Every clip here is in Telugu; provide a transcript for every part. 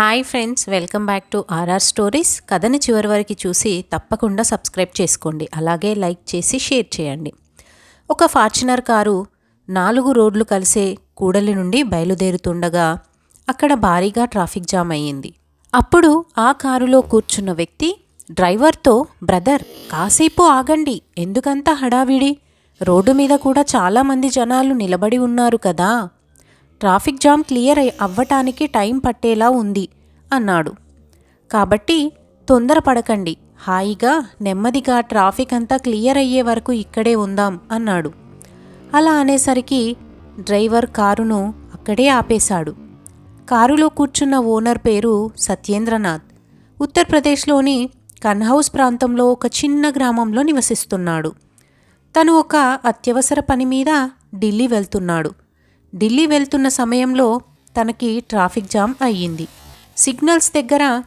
Hi friends welcome back to RR stories కథని చివరి వరకు చూసి తప్పకుండా సబ్స్క్రైబ్ చేసుకోండి. అలాగే లైక్ చేసి షేర్ చేయండి. ఒక ఫార్చునర్ కారు నాలుగు రోడ్లు కలిసే కూడలి నుండి బయలుదేరుతుండగా అక్కడ భారీగా ట్రాఫిక్ జామ్ అయ్యింది. అప్పుడు ఆ కారులో కూర్చున్న వ్యక్తి డ్రైవర్తో బ్రదర్ కాసేపు ఆగండి. ఎందుకంత హడావిడి? రోడ్డు మీద కూడా చాలామంది జనాలు నిలబడి ఉన్నారు కదా. ట్రాఫిక్ జామ్ క్లియర్ అయ్- అవ్వటానికి టైం పట్టేలా ఉంది అన్నాడు. కాబట్టి తొందరపడకండి హాయిగా నెమ్మదిగా ట్రాఫిక్ అంతా క్లియర్ అయ్యే వరకు ఇక్కడే ఉందాం అన్నాడు. అలా అనేసరికి డ్రైవర్ కారును అక్కడే ఆపేశాడు. కారులో కూర్చున్న ఓనర్ పేరు సత్యేంద్రనాథ్. ఉత్తరప్రదేశ్లోని కన్హౌస్ ప్రాంతంలో ఒక చిన్న గ్రామంలో నివసిస్తున్నాడు. తను ఒక అత్యవసర పని మీద ఢిల్లీ వెళ్తున్నాడు. ఢిల్లీ వెళ్తున్న సమయంలో తనకి ట్రాఫిక్ జామ్ అయ్యింది. సిగ్నల్స్ దగ్గర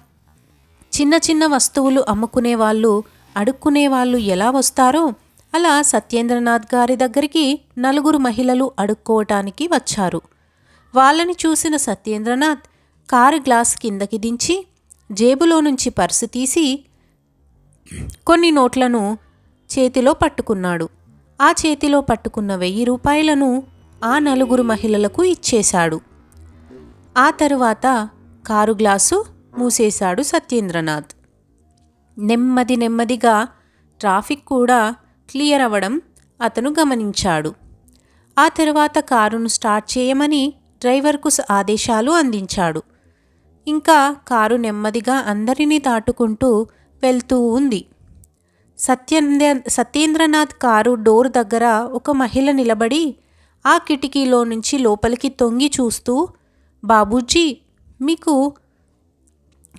చిన్న చిన్న వస్తువులు అమ్ముకునే వాళ్ళు అడుక్కునే వాళ్ళు ఎలా వస్తారో అలా సత్యేంద్రనాథ్ గారి దగ్గరికి నలుగురు మహిళలు అడుక్కోవటానికి వచ్చారు. వాళ్ళని చూసిన సత్యేంద్రనాథ్ కారు గ్లాస్ కిందకి దించి జేబులో నుంచి పర్సు తీసి కొన్ని నోట్లను చేతిలో పట్టుకున్నాడు. ఆ చేతిలో పట్టుకున్న వెయ్యి రూపాయలను ఆ నలుగురు మహిళలకు ఇచ్చేశాడు. ఆ తరువాత కారు గ్లాసు మూసేశాడు సత్యేంద్రనాథ్. నెమ్మది నెమ్మదిగా ట్రాఫిక్ కూడా క్లియర్ అవ్వడం అతను గమనించాడు. ఆ తరువాత కారును స్టార్ట్ చేయమని డ్రైవర్కు ఆదేశాలు అందించాడు. ఇంకా కారు నెమ్మదిగా అందరినీ దాటుకుంటూ వెళ్తూ ఉంది. సత్యేంద్ర సత్యేంద్రనాథ్ కారు డోర్ దగ్గర ఒక మహిళ నిలబడి ఆ కిటికీలో నుంచి లోపలికి తొంగి చూస్తూ బాబూజీ మీకు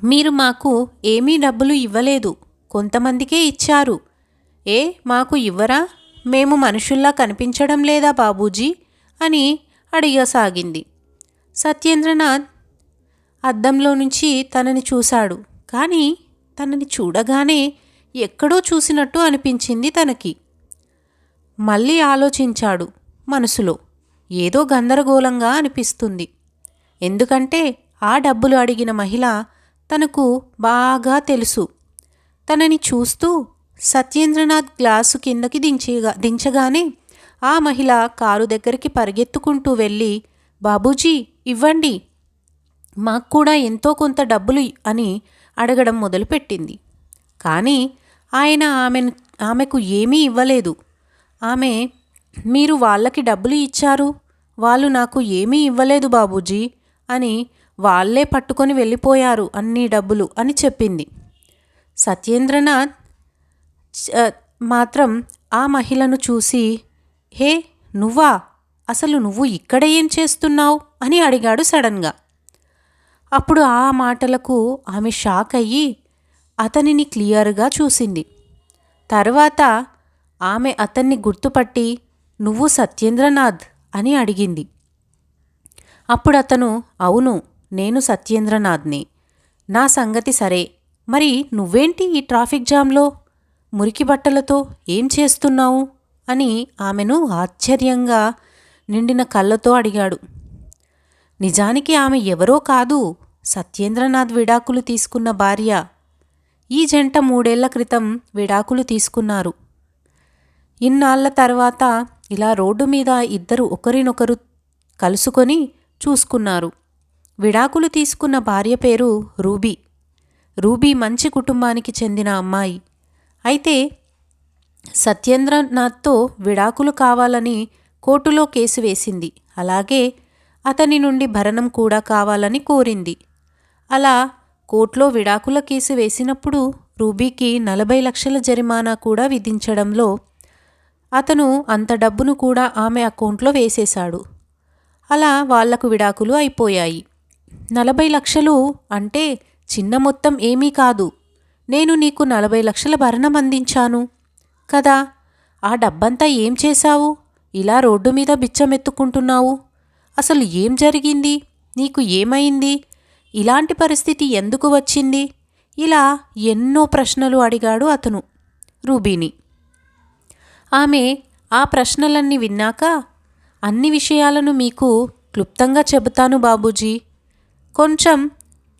మీరు మాకు ఏమీ డబ్బులు ఇవ్వలేదు. కొంతమందికే ఇచ్చారు. ఏ మాకు ఇవ్వరా? మేము మనుషుల్లా కనిపించడం లేదా బాబూజీ? అని అడిగసాగింది. సత్యేంద్రనాథ్ అద్దంలో నుంచి తనని చూశాడు. కానీ తనని చూడగానే ఎక్కడో చూసినట్టు అనిపించింది తనకి. మళ్ళీ ఆలోచించాడు. మనసులో. ఏదో గందరగోళంగా అనిపిస్తుంది. ఎందుకంటే ఆ డబ్బులు అడిగిన మహిళ తనకు బాగా తెలుసు. తనని చూస్తూ సత్యేంద్రనాథ్ గ్లాసు కిందకి దించేగా దించగానే ఆ మహిళ కారు దగ్గరికి పరిగెత్తుకుంటూ వెళ్ళి బాబూజీ ఇవ్వండి. మాకు కూడా ఎంతో కొంత డబ్బులు అని అడగడం మొదలుపెట్టింది. కానీ ఆయన ఆమెను ఆమెకు ఏమీ ఇవ్వలేదు. ఆమె మీరు వాళ్ళకి డబ్బులు ఇచ్చారు. వాళ్ళు నాకు ఏమీ ఇవ్వలేదు బాబూజీ అని వాళ్ళే పట్టుకొని వెళ్ళిపోయారు అన్ని డబ్బులు అని చెప్పింది. సత్యేంద్రనాథ్ మాత్రం ఆ మహిళను చూసి హే నువ్వా? అసలు నువ్వు ఇక్కడ ఏం చేస్తున్నావు? అని అడిగాడు సడన్గా. అప్పుడు ఆ మాటలకు ఆమె షాక్ అయ్యి అతనిని క్లియర్గా చూసింది. తర్వాత ఆమె అతన్ని గుర్తుపట్టి నువ్వు సత్యేంద్రనాథ్ అని అడిగింది. అప్పుడు అతను అవును నేను సత్యేంద్రనాథ్ని. నా సంగతి సరే. మరి నువ్వేంటి ఈ ట్రాఫిక్ జామ్లో? మురికి బట్టలతో ఏం చేస్తున్నావు? అని ఆమెను ఆశ్చర్యంగా నిండిన కళ్ళతో అడిగాడు. నిజానికి ఆమె ఎవరో కాదు సత్యేంద్రనాథ్ విడాకులు తీసుకున్న భార్య. ఈ జంట మూడేళ్ళ క్రితం విడాకులు తీసుకున్నారు. ఇన్నాళ్ళ తర్వాత ఇలా రోడ్డు మీద ఇద్దరు ఒకరినొకరు కలుసుకొని చూసుకున్నారు. విడాకులు తీసుకున్న భార్య పేరు రూబీ. రూబీ మంచి కుటుంబానికి చెందిన అమ్మాయి. అయితే సత్యేంద్రనాథ్తో విడాకులు కావాలని కోర్టులో కేసు వేసింది. అలాగే అతని నుండి భరణం కూడా కావాలని కోరింది. అలా కోర్టులో విడాకుల కేసు వేసినప్పుడు రూబీకి నలభై లక్షల జరిమానా కూడా విధించడంలో అతను అంత డబ్బును కూడా ఆమె అకౌంట్లో వేసేశాడు. అలా వాళ్ళకు విడాకులు అయిపోయాయి. నలభై లక్షలు అంటే చిన్న మొత్తం ఏమీ కాదు. నేను నీకు నలభై లక్షల భరణం అందించాను. కదా ఆ డబ్బంతా ఏం చేశావు? ఇలా రోడ్డు మీద బిచ్చమెత్తుకుంటున్నావు. అసలు ఏం జరిగింది? నీకు ఏమైంది? ఇలాంటి పరిస్థితి ఎందుకు వచ్చింది? ఇలా ఎన్నో ప్రశ్నలు అడిగాడు అతను. రూబీని ఆమె ఆ ప్రశ్నలన్నీ విన్నాక అన్ని విషయాలను మీకు క్లుప్తంగా చెబుతాను బాబూజీ. కొంచెం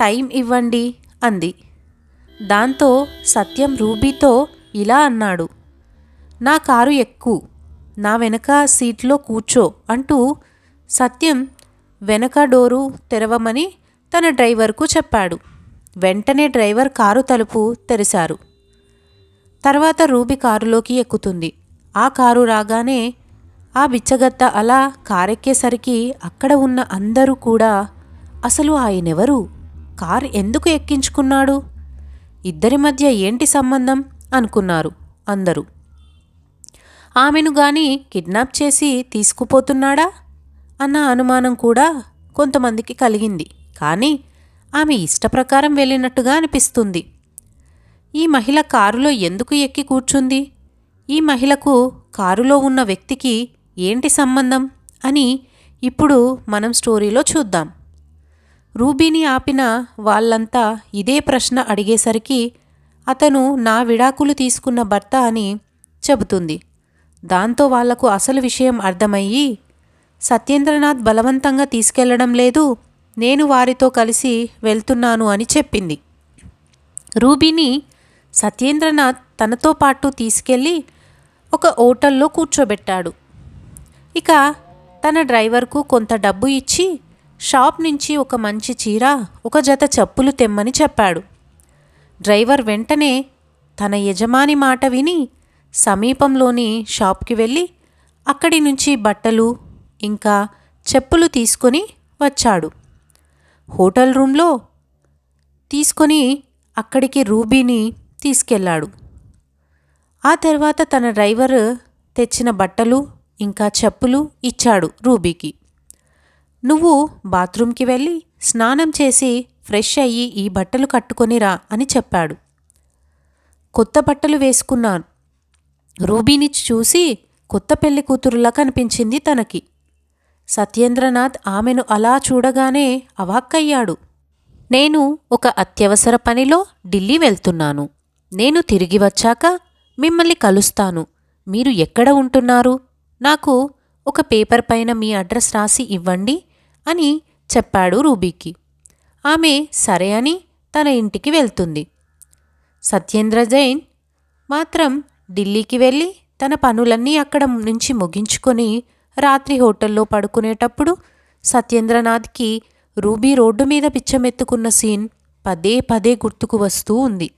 టైం ఇవ్వండి అంది. దాంతో సత్యం రూబీతో ఇలా అన్నాడు నా కారు ఎక్కు నా వెనక సీట్లో కూర్చో అంటూ సత్యం వెనక డోరు తెరవమని తన డ్రైవర్కు చెప్పాడు. వెంటనే డ్రైవర్ కారు తలుపు తెరిశారు. తర్వాత రూబీ కారులోకి ఎక్కుతుంది. ఆ కారు రాగానే ఆ బిచ్చగత్త అలా కారెక్కేసరికి అక్కడ ఉన్న అందరూ కూడా అసలు ఆయనెవరు? కారు ఎందుకు ఎక్కించుకున్నాడు? ఇద్దరి మధ్య ఏంటి సంబంధం? అనుకున్నారు అందరూ. ఆమెను గాని కిడ్నాప్ చేసి తీసుకుపోతున్నాడా? అన్న అనుమానం కూడా కొంతమందికి కలిగింది. కానీ ఆమె ఇష్టప్రకారం వెళ్ళినట్టుగా అనిపిస్తుంది. ఈ మహిళ కారులో ఎందుకు ఎక్కి కూర్చుంది? ఈ మహిళకు కారులో ఉన్న వ్యక్తికి ఏంటి సంబంధం అని ఇప్పుడు మనం స్టోరీలో చూద్దాం. రూబీని ఆపిన వాళ్ళంతా ఇదే ప్రశ్న అడిగేసరికి అతను నా విడాకులు తీసుకున్న భర్త అని చెబుతుంది. దాంతో వాళ్ళకు అసలు విషయం అర్థమయ్యి సత్యేంద్రనాథ్ బలవంతంగా తీసుకెళ్ళడం లేదు నేను వారితో కలిసి వెళ్తున్నాను అని చెప్పింది. రూబీని సత్యేంద్రనాథ్ తనతో పాటు తీసుకెళ్ళి ఒక హోటల్లో కూర్చోబెట్టాడు. ఇక తన డ్రైవర్కు కొంత డబ్బు ఇచ్చి షాప్ నుంచి ఒక మంచి చీర ఒక జత చెప్పులు తెమ్మని చెప్పాడు. డ్రైవర్ వెంటనే తన యజమాని మాట విని సమీపంలోని షాప్కి వెళ్ళి అక్కడి నుంచి బట్టలు ఇంకా చెప్పులు తీసుకొని వచ్చాడు. హోటల్ రూమ్లో తీసుకొని అక్కడికి రూబీని తీసుకెళ్ళాడు. ఆ తర్వాత తన డ్రైవర్ తెచ్చిన బట్టలు ఇంకా చెప్పులు ఇచ్చాడు రూబీకి. నువ్వు బాత్రూంకి వెళ్ళి స్నానం చేసి ఫ్రెష్ అయ్యి ఈ బట్టలు కట్టుకొని రా అని చెప్పాడు. కొత్త బట్టలు వేసుకున్నాను. రూబీని చూసి కొత్త పెళ్ళి కూతురులా కనిపించింది తనకి. సత్యేంద్రనాథ్ ఆమెను అలా చూడగానే అవాక్కయ్యాడు. నేను ఒక అత్యవసర పనిలో ఢిల్లీ వెళ్తున్నాను. నేను తిరిగి వచ్చాక మిమ్మల్ని కలుస్తాను. మీరు ఎక్కడ ఉంటున్నారు? నాకు ఒక పేపర్ పైన మీ అడ్రస్ రాసి ఇవ్వండి అని చెప్పాడు రూబీకి. ఆమె సరే అని తన ఇంటికి వెళ్తుంది. సత్యేంద్ర జైన్ మాత్రం ఢిల్లీకి వెళ్ళి తన పనులన్నీ అక్కడ నుంచి ముగించుకొని రాత్రి హోటల్లో పడుకునేటప్పుడు సత్యేంద్రనాథ్కి రూబీ రోడ్డు మీద పిచ్చమెత్తుకున్న సీన్ పదే పదే గుర్తుకు వస్తూ ఉంది.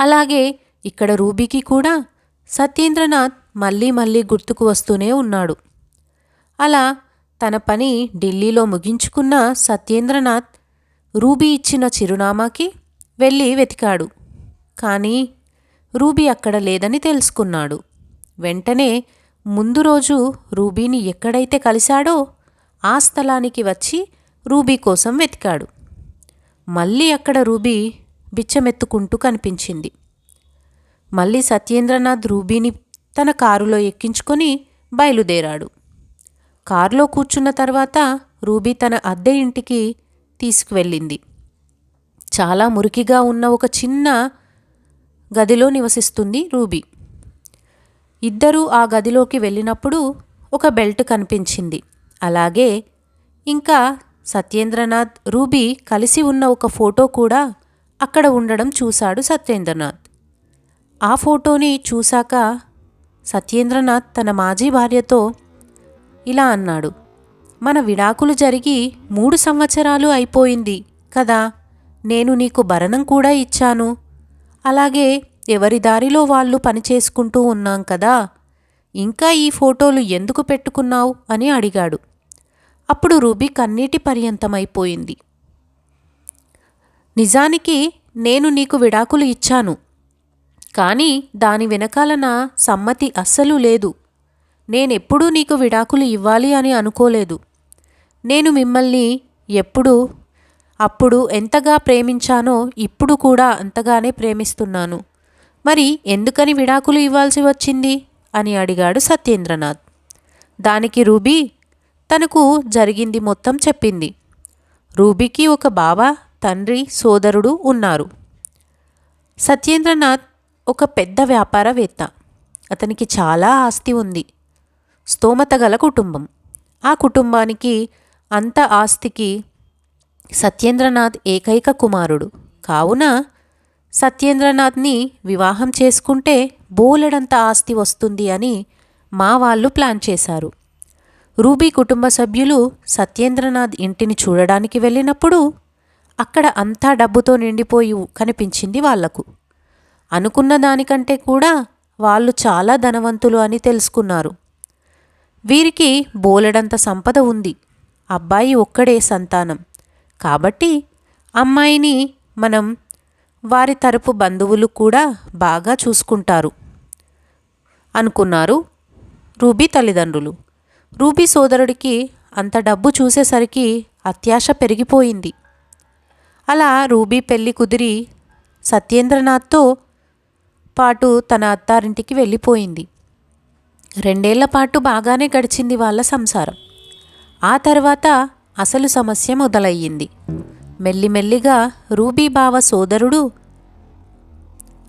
అలాగే ఇక్కడ రూబీకి కూడా సత్యేంద్రనాథ్ మళ్ళీ మళ్ళీ గుర్తుకు వస్తూనే ఉన్నాడు. అలా తన పని ఢిల్లీలో ముగించుకున్న సత్యేంద్రనాథ్ రూబీ ఇచ్చిన చిరునామాకి వెళ్ళి వెతికాడు. కానీ రూబీ అక్కడ లేదని తెలుసుకున్నాడు. వెంటనే ముందు రోజు రూబీని ఎక్కడైతే కలిశాడో ఆ స్థలానికి వచ్చి రూబీ కోసం వెతికాడు. మళ్ళీ అక్కడ రూబీ బిచ్చమెత్తుకుంటూ కనిపించింది. మళ్ళీ సత్యేంద్రనాథ్ రూబీని తన కారులో ఎక్కించుకొని బయలుదేరాడు. కారులో కూర్చున్న తర్వాత రూబీ తన అద్దె ఇంటికి తీసుకువెళ్ళింది. చాలా మురికిగా ఉన్న ఒక చిన్న గదిలో నివసిస్తుంది రూబీ. ఇద్దరూ ఆ గదిలోకి వెళ్ళినప్పుడు ఒక బెల్ట్ కనిపించింది. అలాగే ఇంకా సత్యేంద్రనాథ్ రూబీ కలిసి ఉన్న ఒక ఫోటో కూడా అక్కడ ఉండడం చూశాడు సత్యేంద్రనాథ్. ఆ ఫోటోని చూశాక సత్యేంద్రనాథ్ తన మాజీ భార్యతో ఇలా అన్నాడు. మన విడాకులు జరిగి మూడు సంవత్సరాలు అయిపోయింది కదా నేను నీకు భరణం కూడా ఇచ్చాను. అలాగే ఎవరి దారిలో వాళ్ళు పనిచేసుకుంటూ ఉన్నాం కదా ఇంకా ఈ ఫోటోలు ఎందుకు పెట్టుకున్నావు? అని అడిగాడు. అప్పుడు రూబీ కన్నీటి పర్యంతమైపోయింది. నిజానికి నేను నీకు విడాకులు ఇచ్చాను. కానీ దాని వెనకాల నా సమ్మతి అస్సలు లేదు. నేనెప్పుడూ నీకు విడాకులు ఇవ్వాలి అని అనుకోలేదు. నేను మిమ్మల్ని ఎప్పుడు అప్పుడు ఎంతగా ప్రేమించానో ఇప్పుడు కూడా అంతగానే ప్రేమిస్తున్నాను. మరి ఎందుకని విడాకులు ఇవ్వాల్సి వచ్చింది? అని అడిగాడు సత్యేంద్రనాథ్. దానికి రూబీ తనకు జరిగింది మొత్తం చెప్పింది. రూబీకి ఒక బావ తండ్రి సోదరుడు ఉన్నారు. సత్యేంద్రనాథ్ ఒక పెద్ద వ్యాపారవేత్త. అతనికి చాలా ఆస్తి ఉంది. స్తోమత గల కుటుంబం. ఆ కుటుంబానికి అంత ఆస్తికి సత్యేంద్రనాథ్ ఏకైక కుమారుడు. కావున సత్యేంద్రనాథ్ని వివాహం చేసుకుంటే బోలెడంత ఆస్తి వస్తుంది అని మా వాళ్ళు ప్లాన్ చేశారు. రూబీ కుటుంబ సభ్యులు సత్యేంద్రనాథ్ ఇంటిని చూడడానికి వెళ్ళినప్పుడు అక్కడ అంతా డబ్బుతో నిండిపోయి కనిపించింది వాళ్ళకు. అనుకున్న దానికంటే కూడా వాళ్ళు చాలా ధనవంతులు అని తెలుసుకున్నారు. వీరికి బోలెడంత సంపద ఉంది. అబ్బాయి ఒక్కడే సంతానం. కాబట్టి అమ్మాయిని మనం వారి తరపు బంధువులు కూడా బాగా చూసుకుంటారు అనుకున్నారు రూబీ తల్లిదండ్రులు. రూబీ సోదరుడికి అంత డబ్బు చూసేసరికి అత్యాశ పెరిగిపోయింది. అలా రూబీ పెళ్ళి కుదిరి సత్యేంద్రనాథ్తో పాటు తన అత్తారింటికి వెళ్ళిపోయింది. రెండేళ్ళ పాటు బాగానే గడిచింది వాళ్ళ సంసారం. ఆ తర్వాత అసలు సమస్య మొదలయ్యింది. మెల్లిమెల్లిగా రూబీ బావ సోదరుడు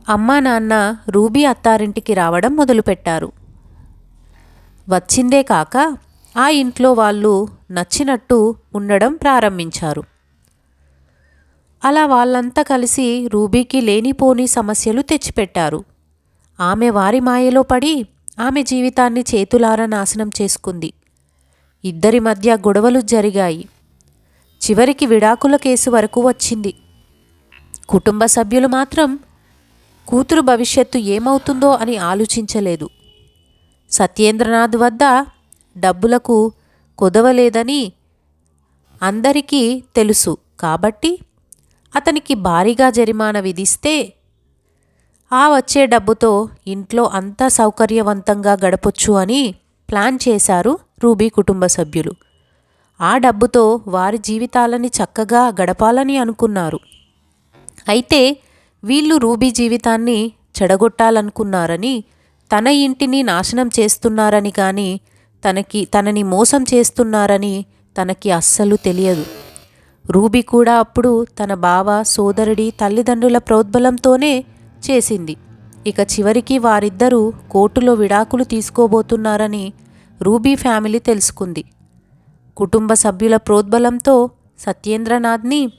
అమ్మా నాన్న రూబీ అత్తారింటికి రావడం మొదలుపెట్టారు. వచ్చిందే కాక ఆ ఇంట్లో వాళ్ళు నచ్చినట్టు ఉండడం ప్రారంభించారు. అలా వాళ్ళంతా కలిసి రూబీకి లేనిపోని సమస్యలు తెచ్చిపెట్టారు. ఆమె వారి మాయలో పడి ఆమె జీవితాన్ని చేతులార నాశనం చేసుకుంది. ఇద్దరి మధ్య గొడవలు జరిగాయి. చివరికి విడాకుల కేసు వరకు వచ్చింది. కుటుంబ సభ్యులు మాత్రం కూతురు భవిష్యత్తు ఏమవుతుందో అని ఆలోచించలేదు. సత్యేంద్రనాథ్ వద్ద డబ్బులకు కుదవలేదని అందరికీ తెలుసు కాబట్టి అతనికి భారీగా జరిమానా విధిస్తే ఆ వచ్చే డబ్బుతో ఇంట్లో అంతా సౌకర్యవంతంగా గడపొచ్చు అని ప్లాన్ చేశారు రూబీ కుటుంబ సభ్యులు. ఆ డబ్బుతో వారి జీవితాలని చక్కగా గడపాలని అనుకున్నారు. అయితే వీళ్ళు రూబీ జీవితాన్ని చెడగొట్టాలనుకున్నారని తన ఇంటిని నాశనం చేస్తున్నారని కానీ తనకి తనని మోసం చేస్తున్నారని తనకి అస్సలు తెలియదు. రూబీ కూడా అప్పుడు తన బావ సోదరుడి తల్లిదండ్రుల ప్రోద్బలంతోనే చేసింది. ఇక చివరికి వారిద్దరూ కోర్టులో విడాకులు తీసుకోబోతున్నారని రూబీ ఫ్యామిలీ తెలుసుకుంది. కుటుంబ సభ్యుల ప్రోద్బలంతో సత్యేంద్రనాథ్ని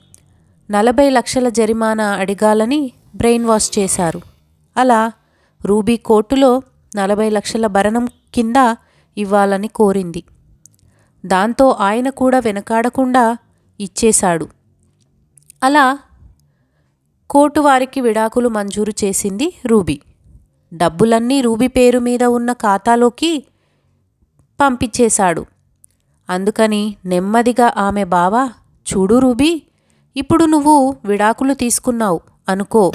నలభై లక్షల జరిమానా అడిగాలని బ్రెయిన్ వాష్ చేశారు. అలా రూబీ కోర్టులో నలభై లక్షల భరణం కింద ఇవ్వాలని కోరింది. దాంతో ఆయన కూడా వెనకాడకుండా ఇచ్చేశాడు. అలా కోర్టు వారికి విడాకులు మంజూరు చేసింది రూబీ. డబ్బులన్నీ రూబీ పేరు మీద ఉన్న ఖాతాలోకి పంపించేశాడు. అందుకని నెమ్మదిగా ఆమె బావ చూడు రూబీ ఇప్పుడు నువ్వు విడాకులు తీసుకున్నావు అనుకో.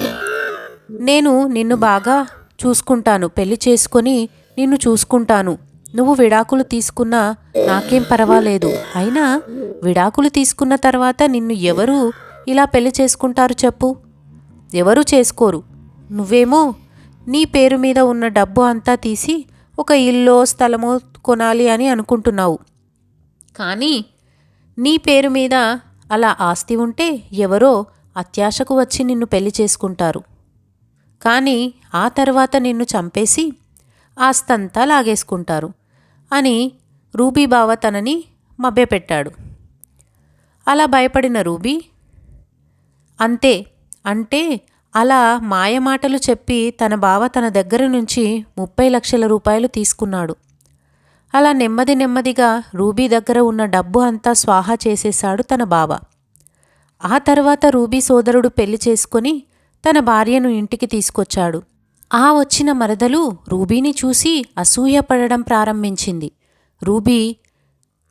నేను నిన్ను బాగా చూసుకుంటాను పెళ్ళి చేసుకొని నిన్ను చూసుకుంటాను. నువ్వు విడాకులు తీసుకున్నా నాకేం పర్వాలేదు. అయినా విడాకులు తీసుకున్న తర్వాత నిన్ను ఎవరు ఇలా పెళ్ళి చేసుకుంటారు చెప్పు? ఎవరు చేసుకోరు? నువ్వేమో నీ పేరు మీద ఉన్న డబ్బు అంతా తీసి ఒక ఇల్లో స్థలమో కొనాలి అని అనుకుంటున్నావు. కానీ నీ పేరు మీద అలా ఆస్తి ఉంటే ఎవరో అత్యాశకు వచ్చి నిన్ను పెళ్ళి చేసుకుంటారు. కానీ ఆ తర్వాత నిన్ను చంపేసి ఆస్తంతా లాగేసుకుంటారు. అని రూబీ బావ తనని మభ్యపెట్టాడు. అలా భయపడిన రూబీ అంతే అంటే అలా మాయమాటలు చెప్పి తన బావ తన దగ్గర నుంచి ముప్పై లక్షల రూపాయలు తీసుకున్నాడు. అలా నెమ్మది నెమ్మదిగా రూబీ దగ్గర ఉన్న డబ్బు అంతా స్వాహా చేసేశాడు తన బావ. ఆ తర్వాత రూబీ సోదరుడు పెళ్ళి చేసుకొని తన భార్యను ఇంటికి తీసుకొచ్చాడు. ఆ వచ్చిన మరదలు రూబీని చూసి అసూయపడడం ప్రారంభించింది. రూబీ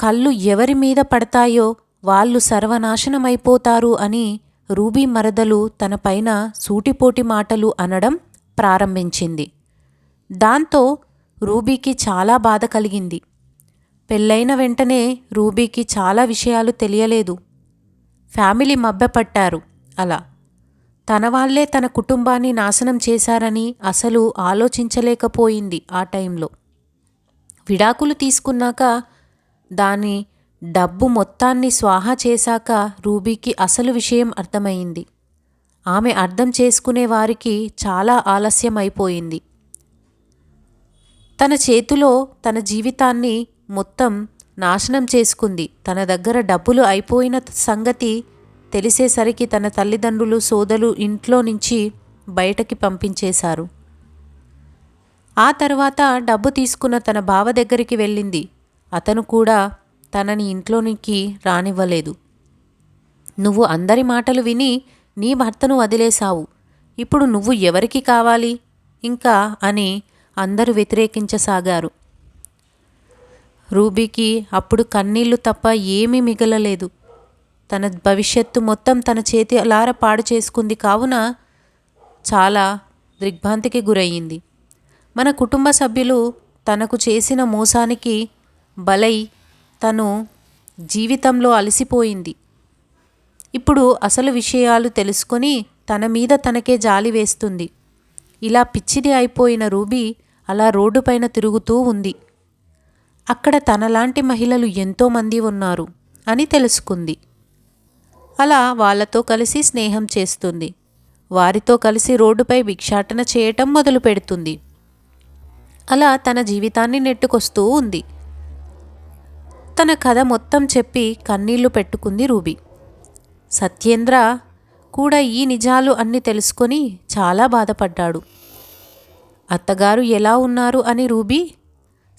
కళ్ళు ఎవరి మీద పడతాయో వాళ్ళు సర్వనాశనమైపోతారు అని రూబీ మరదలు తనపైన సూటిపోటి మాటలు అనడం ప్రారంభించింది. దాంతో రూబీకి చాలా బాధ కలిగింది. పెళ్ళైన వెంటనే రూబీకి చాలా విషయాలు తెలియలేదు. ఫ్యామిలీ మభ్యపట్టారు అలా. తన వాళ్ళే తన కుటుంబాన్ని నాశనం చేశారని అసలు ఆలోచించలేకపోయింది ఆ టైంలో. విడాకులు తీసుకున్నాక దాని డబ్బు మొత్తాన్ని స్వాహా చేశాక రూబీకి అసలు విషయం అర్థమైంది. ఆమె అర్థం చేసుకునే వారికి చాలా ఆలస్యం అయిపోయింది తన చేతిలో తన జీవితాన్ని మొత్తం నాశనం చేసుకుంది. తన దగ్గర డబ్బులు అయిపోయిన సంగతి తెలిసేసరికి తన తల్లిదండ్రులు సోదలు ఇంట్లో నుంచి బయటకి పంపించేశారు. ఆ తర్వాత డబ్బు తీసుకున్న తన బావ దగ్గరికి వెళ్ళింది. అతను కూడా తనని ఇంట్లోనికి రానివ్వలేదు. నువ్వు అందరి మాటలు విని నీ భర్తను వదిలేశావు. ఇప్పుడు నువ్వు ఎవరికి కావాలి? ఇంకా అని అందరూ వ్యతిరేకించసాగారు. రూబీకి అప్పుడు కన్నీళ్ళు తప్ప ఏమీ మిగలలేదు. తన భవిష్యత్తు మొత్తం తన చేతి అలార పాడు చేసుకుంది కావున చాలా దిగ్భ్రాంతికి గురయ్యింది. మన కుటుంబ సభ్యులు తనకు చేసిన మోసానికి బలై తను జీవితంలో అలసిపోయింది. ఇప్పుడు అసలు విషయాలు తెలుసుకొని తన మీద తనకే జాలి వేస్తుంది. ఇలా పిచ్చిది అయిపోయిన రూబీ అలా రోడ్డుపైన తిరుగుతూ ఉంది. అక్కడ తనలాంటి మహిళలు ఎంతోమంది ఉన్నారు అని తెలుసుకుంది. అలా వాళ్ళతో కలిసి స్నేహం చేస్తుంది. వారితో కలిసి రోడ్డుపై భిక్షాటన చేయటం మొదలు పెడుతుంది. అలా తన జీవితాన్ని నెట్టుకొస్తూ ఉంది. తన కథ మొత్తం చెప్పి కన్నీళ్ళు పెట్టుకుంది రూబీ. సత్యేంద్ర కూడా ఈ నిజాలు అన్ని తెలుసుకొని చాలా బాధపడ్డాడు. అత్తగారు ఎలా ఉన్నారు అని రూబీ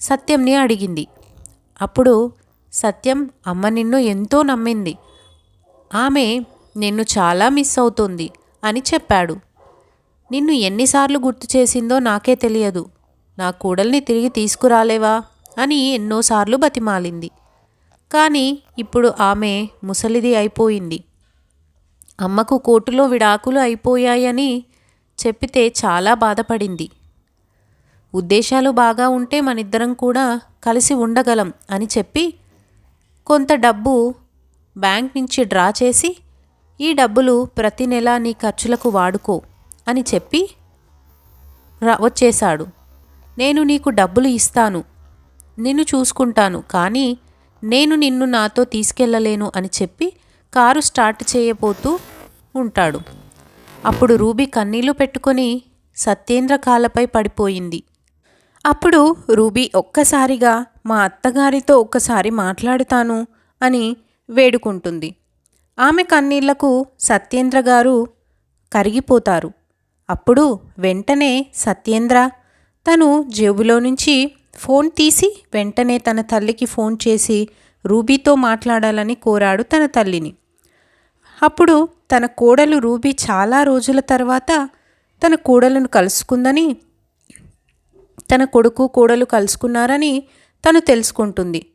సత్యంని అడిగింది. అప్పుడు సత్యం అమ్మ నిన్ను ఎంతో నమ్మింది. ఆమె నిన్ను చాలా మిస్ అవుతుంది అని చెప్పాడు. నిన్ను ఎన్నిసార్లు గుర్తు చేసిందో నాకే తెలియదు. నా కూడల్ని తిరిగి తీసుకురాలేవా? అని ఎన్నోసార్లు బతిమాలింది. కానీ ఇప్పుడు ఆమె ముసలిది అయిపోయింది. అమ్మకు కోర్టులో విడాకులు అయిపోయాయని చెప్పితే చాలా బాధపడింది. ఉద్దేశాలు బాగా ఉంటే మనిద్దరం కూడా కలిసి ఉండగలం అని చెప్పి కొంత డబ్బు బ్యాంక్ నుంచి డ్రా చేసి ఈ డబ్బులు ప్రతి నెల నీ ఖర్చులకు వాడుకో అని చెప్పి రా వచ్చేశాడు. నేను నీకు డబ్బులు ఇస్తాను. నిన్ను చూసుకుంటాను. కానీ నేను నిన్ను నాతో తీసుకెళ్ళలేను అని చెప్పి కారు స్టార్ట్ చేయబోతూ ఉంటాడు. అప్పుడు రూబీ కన్నీళ్ళు పెట్టుకొని సత్యేంద్ర కాలపై పడిపోయింది. అప్పుడు రూబీ ఒక్కసారిగా మా అత్తగారితో ఒక్కసారి మాట్లాడుతాను అని వేడుకుంటుంది. ఆమె కన్నీళ్ళకు సత్యేంద్ర గారు కరిగిపోతారు. అప్పుడు వెంటనే సత్యేంద్ర తను జేబులో నుంచి ఫోన్ తీసి వెంటనే తన తల్లికి ఫోన్ చేసి రూబీతో మాట్లాడాలని కోరాడు తన తల్లిని. అప్పుడు తన కోడలు రూబీ చాలా రోజుల తర్వాత తన కోడలను కలుసుకుందని తన కొడుకు కోడలు కలుసుకున్నారని తను తెలుసుకుంటుంది.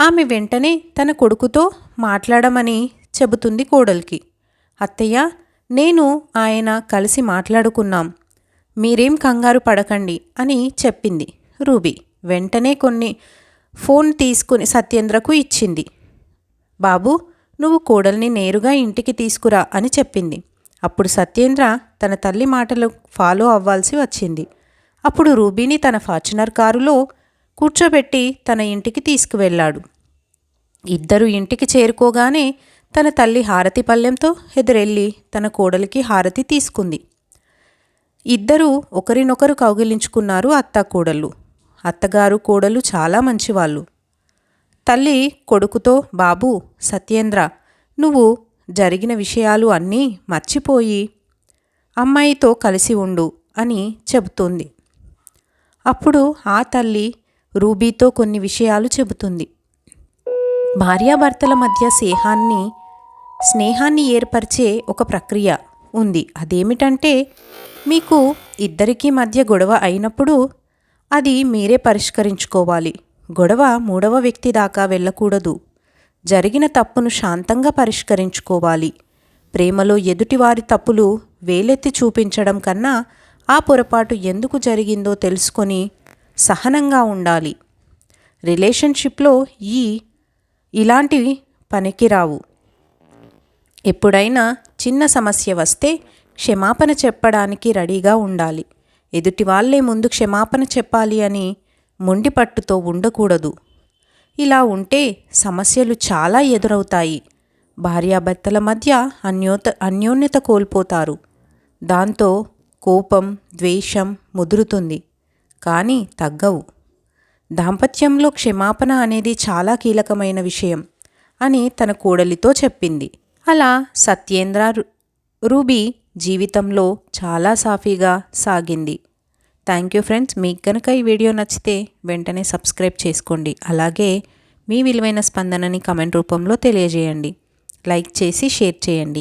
ఆమె వెంటనే తన కొడుకుతో మాట్లాడమని చెబుతుంది కోడలికి. అత్తయ్య నేను ఆయన కలిసి మాట్లాడుకున్నాం. మీరేం కంగారు పడకండి అని చెప్పింది రూబీ. వెంటనే కొన్ని ఫోన్ తీసుకుని సత్యేంద్రకు ఇచ్చింది. బాబు నువ్వు కోడల్ని నేరుగా ఇంటికి తీసుకురా అని చెప్పింది. అప్పుడు సత్యేంద్ర తన తల్లి మాటలు ఫాలో అవ్వాల్సి వచ్చింది. అప్పుడు రూబీని తన ఫార్చునర్ కారులో కూర్చోబెట్టి తన ఇంటికి తీసుకువెళ్ళాడు. ఇద్దరు ఇంటికి చేరుకోగానే తన తల్లి హారతి పళ్ళెంతో ఎదురెళ్ళి తన కోడలికి హారతి తీసుకుంది. ఇద్దరూ ఒకరినొకరు కౌగిలించుకున్నారు అత్త కోడళ్ళు. అత్తగారు కోడలు చాలా మంచివాళ్ళు. తల్లి కొడుకుతో బాబు సత్యేంద్ర నువ్వు జరిగిన విషయాలు అన్నీ మర్చిపోయి అమ్మాయితో కలిసి ఉండు అని చెబుతుంది. అప్పుడు ఆ తల్లి రూబీతో కొన్ని విషయాలు చెబుతుంది. భార్యాభర్తల మధ్య స్నేహాన్ని స్నేహాన్ని ఏర్పరిచే ఒక ప్రక్రియ ఉంది. అదేమిటంటే మీకు ఇద్దరికీ మధ్య గొడవ అయినప్పుడు అది మీరే పరిష్కరించుకోవాలి. గొడవ మూడవ వ్యక్తి దాకా వెళ్ళకూడదు. జరిగిన తప్పును శాంతంగా పరిష్కరించుకోవాలి. ప్రేమలో ఎదుటివారి తప్పులు వేలెత్తి చూపించడం కన్నా ఆ పొరపాటు ఎందుకు జరిగిందో తెలుసుకొని సహనంగా ఉండాలి. రిలేషన్షిప్లో ఈ ఇలాంటివి పనికిరావు. ఎప్పుడైనా చిన్న సమస్య వస్తే క్షమాపణ చెప్పడానికి రెడీగా ఉండాలి. ఎదుటి వాళ్ళే ముందు క్షమాపణ చెప్పాలి అని మొండి పట్టుతో ఉండకూడదు. ఇలా ఉంటే సమస్యలు చాలా ఎదురవుతాయి. భార్యాభర్తల మధ్య అన్యోత అన్యోన్యత కోల్పోతారు. దాంతో కోపం ద్వేషం ముదురుతుంది. కానీ తగ్గవు. దాంపత్యంలో క్షమాపణ అనేది చాలా కీలకమైన విషయం అని తన కోడలితో చెప్పింది. అలా సత్యేంద్ర రు- రూబీ జీవితంలో చాలా సాఫీగా సాగింది. Thank you friends. మీకు కనుక ఈ వీడియో నచ్చితే వెంటనే సబ్స్క్రైబ్ చేసుకోండి. అలాగే మీ విలువైన స్పందనని కమెంట్ రూపంలో తెలియజేయండి. లైక్ చేసి షేర్ చేయండి.